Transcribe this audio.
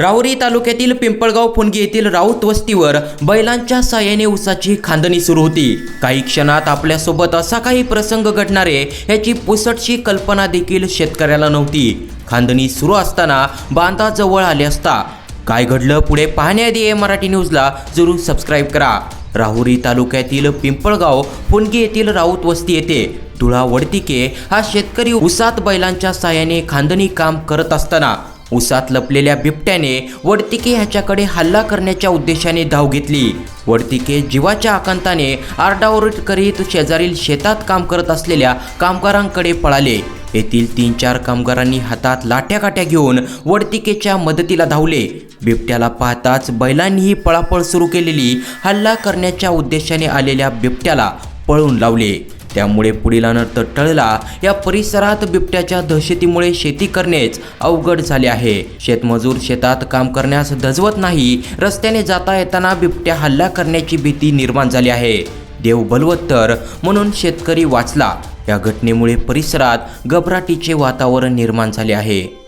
राहुरी तालुक्यातील पिंपळगाव फुणगी येथील राऊत वस्तीवर बैलांच्या साह्याने उसाची खांदणी सुरू होती. काही क्षणात आपल्यासोबत असा काही प्रसंग घडणारे याची पुसटशी कल्पना देखील शेतकऱ्याला नव्हती. खांदणी सुरू असताना बांधा जवळ आले असता. काय घडलं पुढे पाहण्याआधी ए मराठी न्यूजला जरूर सबस्क्राईब करा. राहुरी तालुक्यातील पिंपळगाव फुणगी येथील राऊत वस्ती येथे धुळा वडतिके हा शेतकरी उसात बैलांच्या साह्याने खांदणी काम करत असताना उसात लपलेल्या बिबट्याने वडतिके ह्याच्याकडे हल्ला करण्याच्या उद्देशाने धाव घेतली. वडतिके जीवाच्या आकांताने आरडाओरड करीत शेजारील शेतात काम करत असलेल्या कामगारांकडे पळाले. येथील तीन चार कामगारांनी हातात लाट्या काट्या घेऊन वडतिकेच्या मदतीला धावले. बिबट्याला पाहताच बैलांनीही पळापळ सुरू केलेली हल्ला करण्याच्या उद्देशाने आलेल्या बिबट्याला पळून लावले. त्यामुळे पुढील अनर्थ टळला या परिसरात बिबट्याच्या दहशतीमुळे शेती करणेच अवघड झाले आहे. शेतमजूर शेतात काम करण्यास धजवत नाही रस्त्याने जाता येताना बिबट्या हल्ला करण्याची भीती निर्माण झाली आहे. देव बलवत्तर म्हणून शेतकरी वाचला. या घटनेमुळे परिसरात घबराटीचे वातावरण निर्माण झाले आहे.